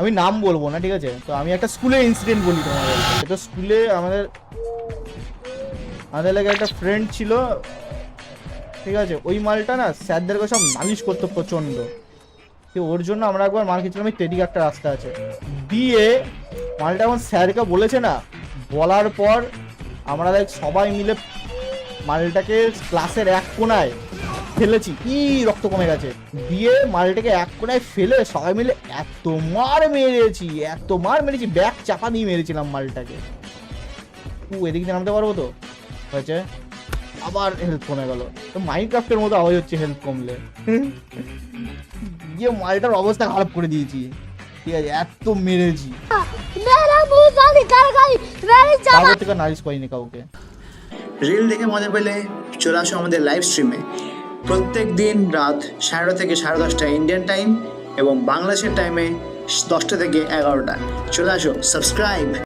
আমি নাম বলব না, ঠিক আছে? তো আমি একটা স্কুলে ইনসিডেন্ট বলি তোমাদের। তো স্কুলে আমাদের আমাদের লাগে একটা ফ্রেন্ড ছিল, ঠিক আছে? ওই মালটা না স্যারদেরকে সব নালিশ করতো প্রচণ্ড। ওর জন্য আমরা একবার মাল খেয়েছিলাম তেদিকে একটা রাস্তা আছে। দিয়ে মালটা এখন স্যারকে বলেছে না, বলার পর আমরা সবাই মিলে মালটাকে ক্লাসের এক কোনায় ফেলেছি। কি রক্ত কমে গেছে? দিয়ে মালটাকে এক কোনায় ফেলে সবাই মিলে এত মার মেরেছি এত মার মেরেছি, ব্যাগ চাপা দিয়ে মেরেছিলাম মালটাকে। ও এদিক দিয়ে নামতে পারব তো? হয়েছে? আবার হেলথ কমে গেল। তো মাইনক্রাফ্টের মতো আওয়াজ হচ্ছে হেলথ কমলে। গিয়ে মালটার অবস্থা খারাপ করে দিয়েছি। ঠিক আছে, এত মেরেছি। নারিশ করিনি কাউকে। রিল দেখে মজা পেলে চলে আসো আমাদের লাইভ স্ট্রিমে প্রত্যেক দিন রাত সাড়ে থেকে সাড়ে দশটা ইন্ডিয়ান টাইম এবং বাংলাদেশের টাইমে দশটা থেকে এগারোটা। চলে আসো সাবস্ক্রাইব